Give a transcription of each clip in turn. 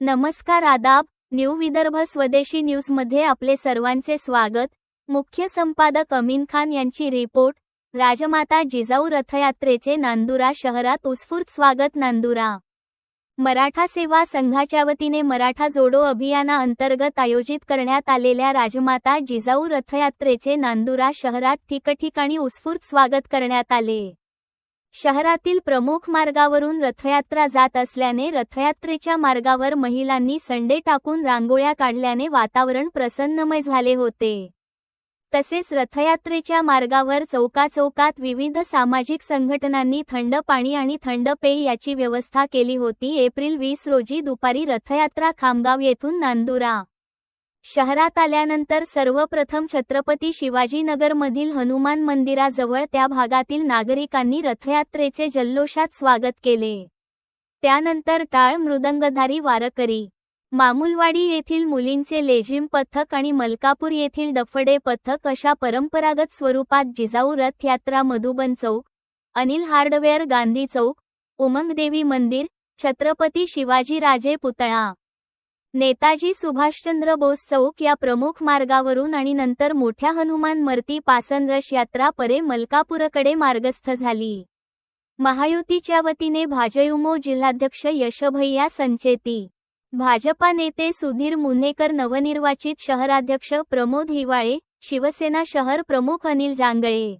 नमस्कार आदाब न्यू विदर्भ स्वदेशी न्यूजमध्ये आपले सर्वांचे स्वागत. मुख्य संपादक अमीन खान यांची रिपोर्ट राजमाता जिजाऊ रथयात्रेचे नांदुरा शहरात उत्स्फूर्त स्वागत नांदुरा. मराठा सेवा संघाच्या वतीने मराठा जोडो अभियाना अंतर्गत आयोजित करण्यात आलेल्या राजमाता जिजाऊ रथयात्रेचे नांदुरा शहरात ठिकठिकाणी उत्स्फूर्त स्वागत करण्यात आले. शहरातील प्रमुख मार्गावरून रथयात्रा जात असल्याने रथयात्रेच्या मार्गावर महिलांनी संडे टाकून रांगोळ्या काढल्याने वातावरण प्रसन्नमय झाले होते. तसेच रथयात्रेच्या मार्गावर चौकाचौकात विविध सामाजिक संघटनांनी थंड पाणी आणि थंड पेय याची व्यवस्था केली होती. एप्रिल वीस रोजी दुपारी रथयात्रा खामगाव येथून नांदुरा शहरात आल्यानंतर सर्वप्रथम छत्रपती शिवाजीनगरमधील हनुमान मंदिराजवळ त्या भागातील नागरिकांनी रथयात्रेचे जल्लोषात स्वागत केले. त्यानंतर टाळ मृदंगधारी वारकरी मामुलवाडी येथील मुलींचे लेझिम पथक आणि मलकापूर येथील डफडे पथक अशा परंपरागत स्वरूपात जिजाऊ रथयात्रा मधुबन चौक अनिल हार्डवेअर गांधी चौक उमंगदेवी मंदिर छत्रपती शिवाजीराजे पुतळा. नेताजी सुभाषचंद्र बोस चौक या प्रमुख मार्गावरून आणि नंतर मोठ्या हनुमान मर्ती पासन रश यात्रा परे मलकापूरकडे मार्गस्थ झाली. महायुतीच्या वतीने भाजयुमो जिल्हाध्यक्ष यशभैया संचेती भाजपा नेते सुधीर मुन्हेकर नवनिर्वाचित शहराध्यक्ष प्रमोद हिवाळे शिवसेना शहर प्रमुख अनिल जांगळे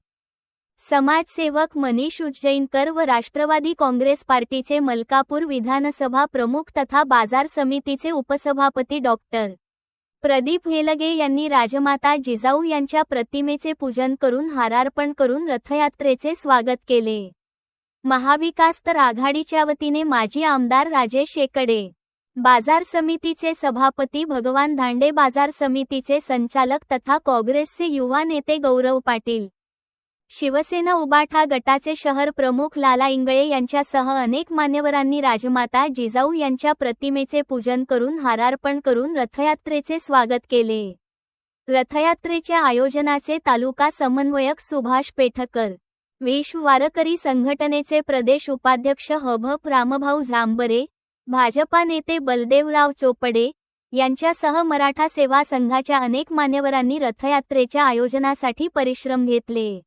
समाजसेवक मनीष उज्जैनकर व राष्ट्रवादी काँग्रेस पार्टीचे मलकापूर विधानसभा प्रमुख तथा बाजार समितीचे उपसभापती डॉक्टर प्रदीप हेलगे यांनी राजमाता जिजाऊ यांच्या प्रतिमेचे पूजन करून हारार्पण करून रथयात्रेचे स्वागत केले. महाविकास तर आघाडीच्या वतीने माजी आमदार राजेश शेकडे. बाजार समितीचे सभापती भगवान धांडे बाजार समितीचे संचालक तथा काँग्रेसचे युवा नेते गौरव पाटील. शिवसेना उबाठा गटाचे शहर प्रमुख लाला इंगळे यांच्यासह अनेक मान्यवरांनी राजमाता जिजाऊ यांच्या प्रतिमेचे पूजन करून हारार्पण करून रथयात्रेचे स्वागत केले. रथयात्रेच्या आयोजनाचे तालुका समन्वयक सुभाष पेठकर वारकरी संघटनेचे प्रदेश उपाध्यक्ष हभप रामभाऊ झांबरे भाजपा नेते बलदेवराव चोपडे यांच्यासह मराठा सेवा संघाच्या अनेक मान्यवरांनी रथयात्रेच्या आयोजनासाठी परिश्रम घेतले.